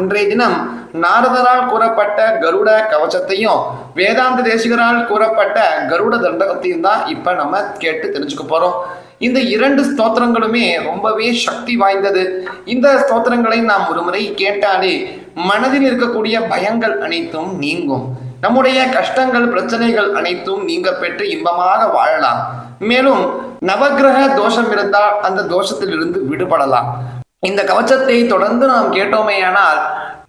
இன்றைய தினம் நாரதரால் கூறப்பட்ட கருட கவசத்தையும் வேதாந்த தேசிகரால் கூறப்பட்ட கருட தண்டகத்தையும் தான் இப்ப நம்ம கேட்டு தெரிஞ்சுக்க போறோம். இந்த இரண்டு ஸ்தோத்திரங்களுமே ரொம்பவே சக்தி வாய்ந்தது. இந்த ஸ்தோத்திரங்களை நாம் ஒருமுறை கேட்டாலே மனதில் இருக்கக்கூடிய பயங்கள் அனைத்தும் நீங்கும். நம்முடைய கஷ்டங்கள் பிரச்சனைகள் அனைத்தும் நீங்க பெற்று இன்பமாக வாழலாம். மேலும் நவக்கிரக தோஷம் இருந்தால் அந்த தோஷத்திலிருந்து விடுபடலாம். இந்த கவச்சத்தை தொடர்ந்து நாம் கேட்டோமேயானால்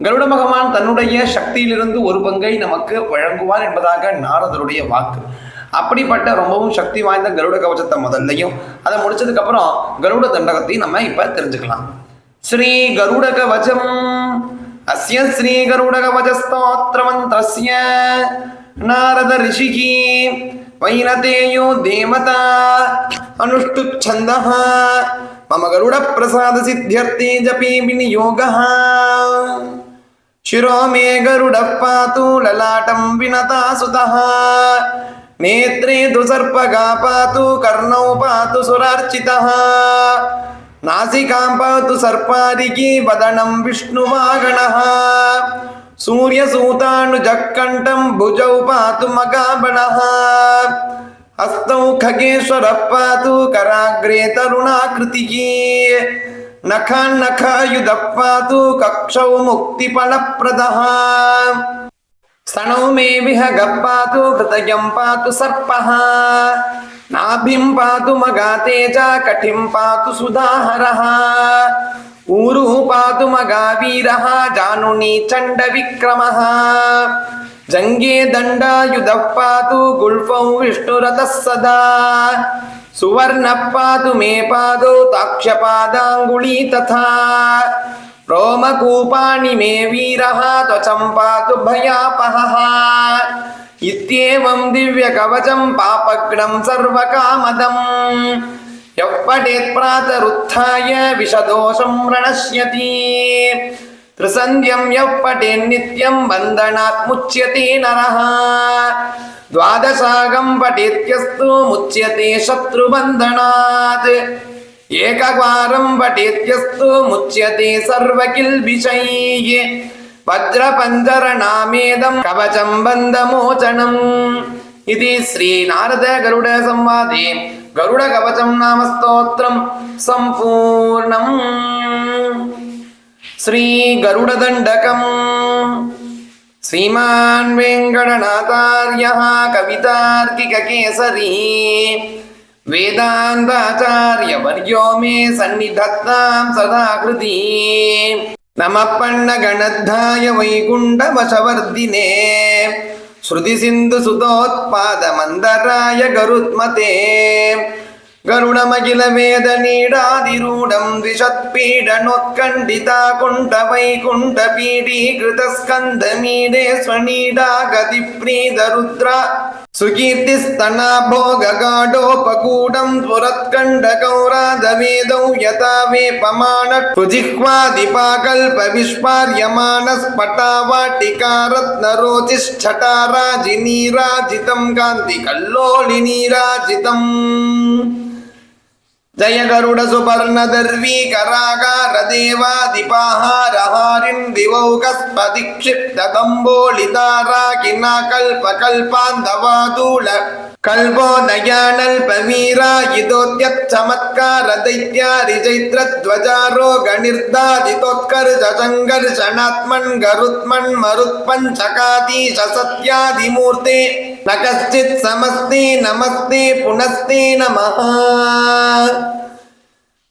கருட பகவான் தன்னுடைய சக்தியிலிருந்து ஒரு பங்கை நமக்கு வழங்குவார் என்பதாக நாரதருடைய வாக்கு. அப்படிப்பட்ட ரொம்பவும் சக்தி வாய்ந்த கருட கவச்சத்தை முதல்லையும் அதை முடிச்சதுக்கு அப்புறம் கருட தண்டகத்தையும் நம்ம இப்ப தெரிஞ்சுக்கலாம். ஸ்ரீ கருட கவச்சம். அஸ்ய ஸ்ரீ கருட கவச்ச நாரத ரிஷிகி. வைனதேயோ தேவதா मम गरुड प्रसाद सिद्ध्यर्थे जपे विनियोगः शिरो मे गरुडः पातु ललाटं विनता सुतः नेत्रे तु सर्पगा पातु कर्णौ पातु सुरार्चितः नासिकां पातु सर्पारिकी वदनं विष्णुवागणः सूर्यसूतानुजक्कण्ठं भुजौ पातु मगाबणः ಹಸ್ತೌ ಖಗೇಶ್ವರಪ್ಪ ತೂ ಕರಾಗ್ರೇ ತರುಣಾಕೃತಿ ತೂ ಕಕ್ಷೌ ಮುಕ್ತಿ ಫಲಪ್ರದಃ. ಸ್ತನೌ ಮೇ ವಿಹ ಗಪ್ಪಾತು ಹೃದಯಂ ಪಾತು ಸರ್ಪ. ನಾಭಿಂ ಪಾತು ಮಗ ತೇಜ ಕಠಿಂ ಪಾತು ಸುಧಾಹರ. ಊರು ಪಾತು ಮಗ ವೀರ ಜಾನುಣಿ ಚಂಡ ವಿಕ್ರಮ जङ्गे दण्डायुधः पातु गुल्फौ विष्णुरथः सदा सुवर्णः पातु मे पादौ ताक्ष्यपादाङ्गुली तथा रोमकूपाणि मे वीरः त्वचं पातु भयापहः इत्येवं दिव्यकवचं पापग्नं सर्वकामदम् यः पठेत् प्रातरुत्थाय विषदोषं प्रणश्यति त्रिसन्ध्यं यः पठेन्नित्यं बन्धनात् मुच्यते नरः द्वादशागं पठेत्यस्तु मुच्यते शत्रुबन्धनात् एकवारं पठेत्यस्तु मुच्यते सर्वकिल्बिषैः वज्रपञ्जरनामेदं कवचं बन्धमोचनम् इति श्रीनारदगरुडसंवादे गरुडकवचं नाम स्तोत्रं सम्पूर्णम् श्रीगरुडदण्डकम् श्रीमान् वेङ्कटनाथार्यः कवितार्किककेसरी वेदान्ताचार्यवर्यो मे सन्निधत्तां सदा कृति नमः पण्णगणद्धाय वैकुण्ठवशवर्धिने श्रुतिसिन्धुसुतोत्पादमन्दराय गरुत्मते गरुडमखिलवेदनीडादिरूढं द्विषत्पीडनोत्कण्ठिता कुण्ठवैकुण्ठपीडीकृतस्कन्धमीडे स्वनीडा गतिप्रीदरुद्रा सुकीर्तिस्तना भोगगाढोपकूटं स्फुरत्कण्डकौरादवेदौ यथा वेपमानट्पुजिह्वादिपाकल्पविस्पार्यमानस्फटावाटिकारत्नरोचिष्ठटाराजिनीराजितं कान्तिकल्लोलिनीराजितम् जय गरुड सुपर्णदर्वी करागार देवादिपाहारहारिन् दिवौकस्पदिक्षिप्तकम्बोलितारा किना कल्पकल्पान्दवादूल कल्पोदयानल्पवीरा इदोद्यच्चमत्कार दैत्यारिजैत्रध्वजारोगनिर्दादितोत्कर्षङ्कर्षणात्मन् गरुत्मन् मरुत्पञ्चकातीश सत्यादिमूर्ते न कश्चित् समस्ते नमस्ते पुनस्ते नमः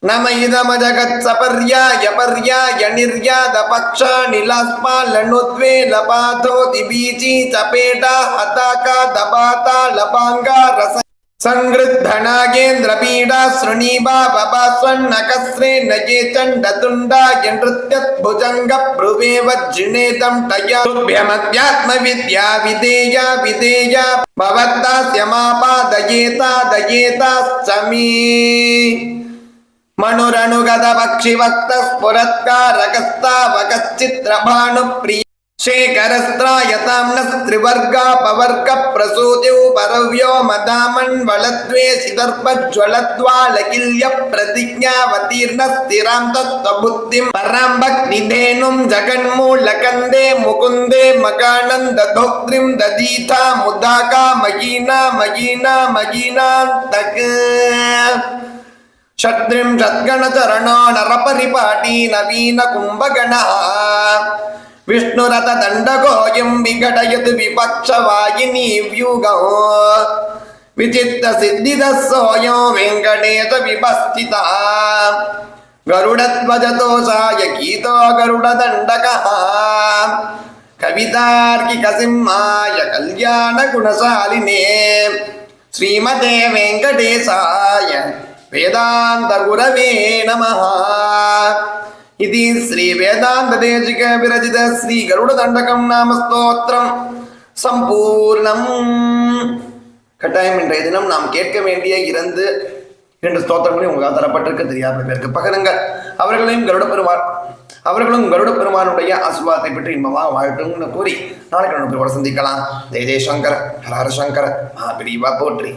நம இதமஜகத்சபர்யாய பர்யாய நிர்யாத பக்ஷா நிலாஸ்மா லணுத்வே லபாதோ திபீஜி சபேடா ஹதாகா தபாதா லபாங்கா ரச சங்கிருத்தனாகேந்திர பீடா ஸ்ருணீபா பபா ஸ்வன்னகஸ்ரே நயே சண்ட துண்டா என்றுத்யத் புஜங்க ப்ருவேவ ஜினேதம் டயா துர்பியமத்யாத்ம வித்யா விதேயா விதேயா பவத்தாஸ்யமாபா தயேதா தயேதாஸ்சமீ परव्यो मदामन् वलद्वे सिदर्पज्वलद्वालकिल्य प्रतिज्ञावतीर्न स्थिरां तत्त्वबुद्धिं परां भक्तिधेनुं जगन्मूलकन्दे मुकुन्दे मगानन्दधोक्त्रिं दधीथा मुदाका महीना महीना महीनान्तक षड्रिं षद्गणचरणो नरपरिपाटी नवीन कुम्भगणः विष्णुरथ दण्डगोयं विघटयत् विपक्षवाहिनी व्यूगौ विचित्र सिद्धिदः सोऽयो वेङ्कटेश विपस्थिता गरुडध्वजतोषाय गीतो गरुडदण्डकः कवितार्किकसिंहाय कल्याणगुणशालिने श्रीमते वेङ्कटेशाय வேதாந்த குணமே நமஹா இது ஸ்ரீ வேதாந்த वेदान्तगुरवे नमः। ஸ்ரீ கருட தண்டகம் नाम ஸ்தோத்திரம் சம்பூர்ணம் கட்டாயம் இன்றைய தினம் நாம் கேட்க வேண்டிய இருந்து இரண்டு ஸ்தோத்திரங்களையும் உங்களுக்கு தரப்பட்டிருக்க தெரியாமல் பேருக்கு பகருங்கள். அவர்களையும் கருட பெருமான் அவர்களும் கருட பெருமானுடைய ஆசிர்வாதத்தை பெற்று இன்பமாக வாழட்டும்னு கூறி நாளைக்கு நம்ம சந்திக்கலாம். ஜெய் ஜெய்சங்கர ஹரஹர சங்கர மகாபிரிவா போற்றி.